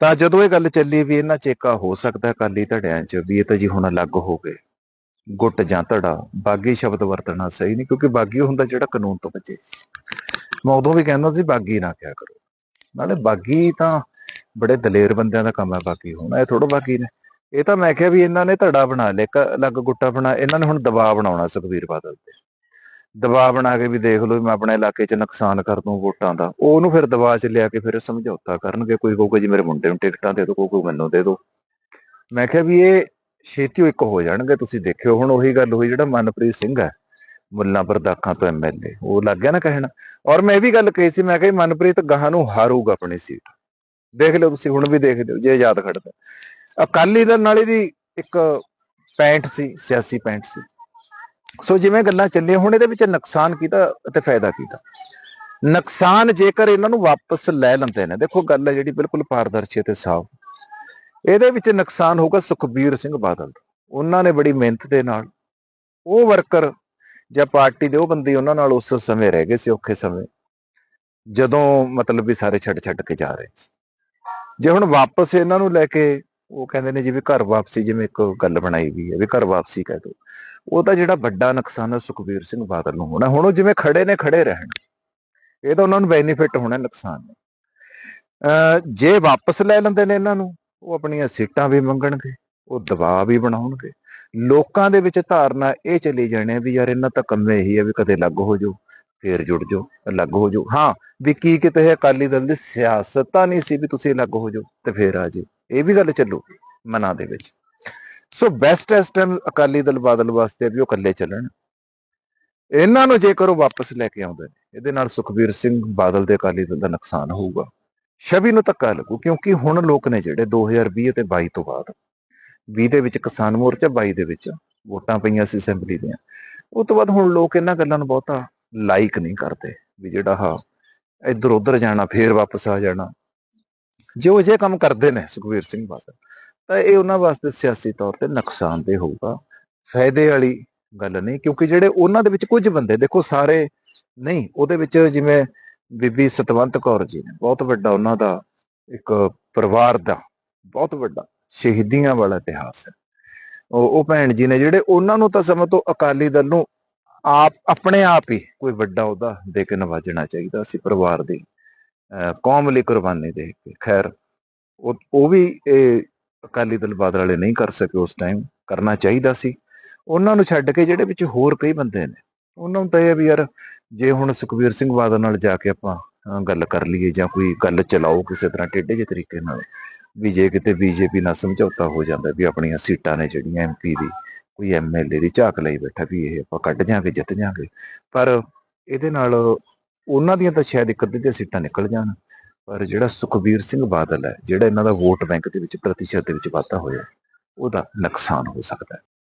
ਤਾਂ ਜਦੋਂ ਇਹ ਗੱਲ ਚੱਲੀ ਵੀ ਇਹਨਾਂ ਚੇਕਾ ਹੋ ਸਕਦਾ ਅਕਾਲੀ ਧੜਿਆਂ ਚ, ਵੀ ਇਹ ਤਾਂ ਜੀ ਹੁਣ ਅਲੱਗ ਹੋ ਗਏ। ਗੁੱਟ ਜਾਂ ਧੜਾ, ਬਾਗੀ ਸ਼ਬਦ ਵਰਤਣਾ ਸਹੀ ਨਹੀਂ, ਕਿਉਂਕਿ ਬਾਗੀ ਹੁੰਦਾ ਜਿਹੜਾ ਕਾਨੂੰਨ ਤੋਂ ਬਚੇ। ਮੈਂ ਉਦੋਂ ਵੀ ਕਹਿੰਦਾ ਸੀ, ਬਾਗੀ ਨਾ ਕਿਹਾ ਕਰੋ। ਨਾਲੇ ਬਾਗੀ ਤਾਂ ਬੜੇ ਦਲੇਰ ਬੰਦਿਆਂ ਦਾ ਕੰਮ ਹੈ, ਬਾਗੀ ਹੋਣਾ ਇਹ ਥੋੜਾ ਬਾਗੀ ਨੇ। ਇਹ ਤਾਂ ਮੈਂ ਕਿਹਾ ਵੀ ਇਹਨਾਂ ਨੇ ਧੜਾ ਬਣਾ ਲਿਆ, ਇੱਕ ਅਲੱਗ ਗੁੱਟਾ ਬਣਾ, ਇਹਨਾਂ ਨੇ ਹੁਣ ਦਬਾਅ ਬਣਾਉਣਾ ਸੁਖਬੀਰ ਬਾਦਲ ਤੇ। ਦਬਾਅ ਬਣਾ ਕੇ ਵੀ ਦੇਖ ਲਓ ਮੈਂ ਆਪਣੇ ਇਲਾਕੇ 'ਚ ਨੁਕਸਾਨ ਕਰ ਦੂੰ ਵੋਟਾਂ ਦਾ। ਉਹਨੂੰ ਫਿਰ ਦਬਾਅ 'ਚ ਲਿਆ ਕੇ ਫਿਰ ਸਮਝੌਤਾ ਕਰਨਗੇ। ਕੋਈ ਕਹੂਗਾ ਜੀ ਮੇਰੇ ਮੁੰਡੇ ਨੂੰ ਟਿਕਟਾਂ ਦੇ ਦਿਓ, ਕੋਈ ਕਹੂ ਮੈਨੂੰ ਦੇ ਦਿਓ। ਮੈਂ ਕਿਹਾ ਵੀ ਇਹ ਛੇਤੀ ਇੱਕ ਹੋ ਜਾਣਗੇ, ਤੁਸੀਂ ਦੇਖਿਓ। ਹੁਣ ਉਹੀ ਗੱਲ ਹੋਈ ਜਿਹੜਾ ਮਨਪ੍ਰੀਤ ਸਿੰਘ ਹੈ ਮੁੱਲਾਂਪੁਰ ਬਰਦਾਖਾਂ ਤੋਂ ਐਮਐਲਏ ਉਹ ਲੱਗ ਗਿਆ ਨਾ ਕਹਿਣ। ਔਰ ਮੈਂ ਇਹ ਵੀ ਗੱਲ ਕਹੀ ਸੀ, ਮੈਂ ਕਿਹਾ ਮਨਪ੍ਰੀਤ ਗਾਹਾਂ ਨੂੰ ਹਾਰੂਗਾ ਆਪਣੀ ਸੀਟ। ਦੇਖ ਲਿਓ ਤੁਸੀਂ, ਹੁਣ ਵੀ ਦੇਖ ਲਿਓ, ਜੇ ਯਾਦ ਖੜਦਾ। ਅਕਾਲੀ ਦਲ ਨਾਲ ਇਹਦੀ ਇੱਕ ਪੈਂਟ ਸੀ, ਸਿਆਸੀ ਪੈਂਟ ਸੀ। ਸੋ ਜਿਵੇਂ ਗੱਲਾਂ ਚੱਲੀਆਂ, ਹੁਣ ਇਹਦੇ ਵਿੱਚ ਨੁਕਸਾਨ ਕੀਤਾ ਅਤੇ ਫਾਇਦਾ ਕੀਤਾ। ਨੁਕਸਾਨ ਜੇਕਰ ਇਹਨਾਂ ਨੂੰ ਵਾਪਸ ਲੈ ਲੈਂਦੇ ਨੇ, ਦੇਖੋ ਗੱਲ ਹੈ ਜਿਹੜੀ ਬਿਲਕੁਲ ਪਾਰਦਰਸ਼ੀ ਤੇ ਸਾਫ਼। ਇਹਦੇ ਵਿੱਚ ਨੁਕਸਾਨ ਹੋਊਗਾ ਸੁਖਬੀਰ ਸਿੰਘ ਬਾਦਲ ਦਾ। ਉਹਨਾਂ ਨੇ ਬੜੀ ਮਿਹਨਤ ਦੇ ਨਾਲ, ਉਹ ਵਰਕਰ ਜਾਂ ਪਾਰਟੀ ਦੇ ਉਹ ਬੰਦੇ ਉਹਨਾਂ ਨਾਲ ਉਸ ਸਮੇਂ ਰਹਿ ਗਏ ਸੀ, ਔਖੇ ਸਮੇਂ। ਜਦੋਂ ਮਤਲਬ ਵੀ ਸਾਰੇ ਛੱਡ ਛੱਡ ਕੇ ਜਾ ਰਹੇ ਸੀ। ਜੇ ਹੁਣ ਵਾਪਸ ਇਹਨਾਂ ਨੂੰ ਲੈ ਕੇ ਉਹ ਕਹਿੰਦੇ ਨੇ ਜਿਵੇਂ ਘਰ ਵਾਪਸੀ ਜਿਵੇਂ ਇੱਕ ਗੱਲ ਬਣਾਈ ਵੀ ਹੈ ਵੀ ਘਰ ਵਾਪਸੀ ਕਹਿ ਦੋ ਉਹ ਤਾਂ ਜਿਹੜਾ ਵੱਡਾ ਨੁਕਸਾਨ ਹੈ ਸੁਖਬੀਰ ਸਿੰਘ ਬਾਦਲ ਨੂੰ ਹੋਣਾ। ਹੁਣ ਉਹ ਜਿਵੇਂ ਖੜੇ ਨੇ, ਖੜੇ ਰਹਿਣ। ਇਹ ਤਾਂ ਉਹਨਾਂ ਨੂੰ ਬੈਨੀਫਿਟ ਹੋਣਾ ਨੁਕਸਾਨ ਨਹੀਂ ਅਹ ਜੇ ਵਾਪਸ ਲੈ ਲੈਂਦੇ ਨੇ ਇਹਨਾਂ ਨੂੰ, ਉਹ ਆਪਣੀਆਂ ਸੀਟਾਂ ਵੀ ਮੰਗਣਗੇ, ਉਹ ਦਬਾਅ ਵੀ ਬਣਾਉਣਗੇ। ਲੋਕਾਂ ਦੇ ਵਿੱਚ ਧਾਰਨਾ ਇਹ ਚਲੀ ਜਾਣੀ ਹੈ ਵੀ ਯਾਰ ਇਹਨਾਂ ਤਾਂ ਕੰਮੇ ਇਹੀ ਹੈ ਵੀ ਕਦੇ ਅਲੱਗ ਹੋ ਜਾਓ, ਫੇਰ ਜੁੜ ਜਾਓ, ਅਲੱਗ ਹੋ ਜਾਓ। ਹਾਂ, ਵੀ ਕੀ ਕਿਤੇ ਇਹ ਅਕਾਲੀ ਦਲ ਦੀ ਸਿਆਸਤ ਤਾਂ ਨਹੀਂ ਸੀ ਵੀ ਤੁਸੀਂ ਅਲੱਗ ਹੋ ਜਾਓ ਤੇ ਫੇਰ ਆ ਜਾਓ। ਇਹ ਵੀ ਗੱਲ ਚੱਲੂਗੀ ਮਨਾਂ ਦੇ ਵਿੱਚ। ਸੋ ਬੈਸਟ ਇਸ ਟਾਈਮ ਅਕਾਲੀ ਦਲ ਬਾਦਲ ਵਾਸਤੇ ਵੀ ਉਹ ਇਕੱਲੇ ਚੱਲਣ। ਇਹਨਾਂ ਨੂੰ ਜੇਕਰ ਉਹ ਵਾਪਸ ਲੈ ਕੇ ਆਉਂਦੇ ਨੇ, ਇਹਦੇ ਨਾਲ ਸੁਖਬੀਰ ਸਿੰਘ ਬਾਦਲ ਦੇ ਅਕਾਲੀ ਦਲ ਦਾ ਨੁਕਸਾਨ ਹੋਊਗਾ। ਛਵੀ ਨੂੰ ਧੱਕਾ ਲੱਗੂ ਕਿਉਂਕਿ ਹੁਣ ਲੋਕ ਨੇ ਜਿਹੜੇ 2020 ਤੇ 22 ਤੋਂ ਬਾਅਦ 20 ਦੇ ਵਿੱਚ ਕਿਸਾਨ ਮੋਰਚਾ 22 ਦੇ ਵਿੱਚ ਵੋਟਾਂ ਪਈਆਂ ਸੀ ਅਸੈਂਬਲੀ ਦੀਆਂ। ਉਹ ਤੋਂ ਬਾਅਦ ਹੁਣ ਲੋਕ ਇਹਨਾਂ ਗੱਲਾਂ ਨੂੰ ਬਹੁਤਾ ਲਾਈਕ ਨਹੀਂ ਕਰਦੇ ਵੀ ਜਿਹੜਾ ਹਾ ਇੱਧਰ ਉੱਧਰ ਜਾਣਾ, ਫੇਰ ਵਾਪਸ ਆ ਜਾਣਾ। ਜੋ ਜੇ ਕੰਮ ਕਰਦੇ ਨੇ, ਸੁਖਬੀਰ ਸਿੰਘ ਬਾਦਲ, ਤਾਂ ਇਹ ਉਹਨਾਂ ਵਾਸਤੇ ਸਿਆਸੀ ਤੌਰ ਤੇ ਨੁਕਸਾਨਦੇਹ ਹੋਊਗਾ। ਫਾਇਦੇ ਵਾਲੀ ਗੱਲ ਨਹੀਂ, ਕਿਉਂਕਿ ਜਿਹੜੇ ਉਹਨਾਂ ਦੇ ਵਿੱਚ ਕੁਝ ਬੰਦੇ, ਦੇਖੋ ਸਾਰੇ ਨਹੀਂ, ਉਹਦੇ ਵਿੱਚ ਜਿਵੇਂ ਬੀਬੀ ਸਤਵੰਤ ਕੌਰ ਜੀ ਨੇ, ਬਹੁਤ ਵੱਡਾ ਉਹਨਾਂ ਦਾ ਇੱਕ ਪਰਿਵਾਰ ਦਾ, ਬਹੁਤ ਵੱਡਾ ਸ਼ਹੀਦੀਆਂ ਵਾਲਾ ਇਤਿਹਾਸ ਹੈ। ਉਹ ਉਹ ਭੈਣ ਜੀ ਨੇ ਜਿਹੜੇ ਉਹਨਾਂ ਨੂੰ ਤਾਂ ਸਮਝ ਤੋਂ ਅਕਾਲੀ ਦਲ ਨੂੰ ਆਪ, ਆਪਣੇ ਆਪ ਹੀ ਕੋਈ ਵੱਡਾ ਉਹਦਾ ਦੇ ਕੇ ਨਵਾਜਣਾ ਚਾਹੀਦਾ ਸੀ, ਪਰਿਵਾਰ ਦੀ ਕੌਮ ਲਈ ਕੁਰਬਾਨੀ ਦੇ ਕੇ। ਖੈਰ, ਉਹ ਵੀ ਇਹ ਅਕਾਲੀ ਦਲ ਬਾਦਲ ਵਾਲੇ ਨਹੀਂ ਕਰ ਸਕੇ ਉਸ ਟਾਈਮ ਕਰਨਾ ਚਾਹੀਦਾ ਸੀ। ਉਹਨਾਂ ਨੂੰ ਛੱਡ ਕੇ ਜਿਹੜੇ ਵਿੱਚ ਹੋਰ ਕਈ ਬੰਦੇ ਨੇ, ਉਹਨਾਂ ਨੂੰ ਤਾਂ ਇਹ ਵੀ ਯਾਰ, ਜੇ ਹੁਣ ਸੁਖਬੀਰ ਸਿੰਘ ਬਾਦਲ ਨਾਲ ਜਾ ਕੇ ਆਪਾਂ ਗੱਲ ਕਰ ਲਈਏ ਜਾਂ ਕੋਈ ਗੱਲ ਚਲਾਓ ਕਿਸੇ ਤਰ੍ਹਾਂ ਟੇਢੇ ਜਿਹੇ ਤਰੀਕੇ ਨਾਲ, ਵੀ ਜੇ ਕਿਤੇ ਬੀਜੇਪੀ ਨਾਲ ਸਮਝੌਤਾ ਹੋ ਜਾਂਦਾ ਵੀ ਆਪਣੀਆਂ ਸੀਟਾਂ ਨੇ ਜਿਹੜੀਆਂ ਐਮਪੀ ਦੀ, ਕੋਈ ਐਮਐਲਏ ਦੀ ਝਾਕ ਲਈ ਬੈਠਾ ਵੀ ਇਹ ਆਪਾਂ ਕੱਢ ਜਾਾਂਗੇ ਜਿੱਤ ਜਾਾਂਗੇ ਪਰ ਇਹਦੇ ਨਾਲ ਉਹਨਾਂ ਦੀਆਂ ਤਾਂ ਸ਼ਾਇਦ ਇੱਕ ਅੱਧੀ ਦੀਆਂ ਸੀਟਾਂ ਨਿਕਲ ਜਾਣ, ਪਰ ਜਿਹੜਾ ਸੁਖਬੀਰ ਸਿੰਘ ਬਾਦਲ ਹੈ, ਜਿਹੜਾ ਇਹਨਾਂ ਦਾ ਵੋਟ ਬੈਂਕ ਦੇ ਵਿੱਚ ਪ੍ਰਤੀਸ਼ਤ ਦੇ ਵਿੱਚ ਵਾਧਾ ਹੋਇਆ, ਉਹਦਾ ਨੁਕਸਾਨ ਹੋ ਸਕਦਾ ਹੈ।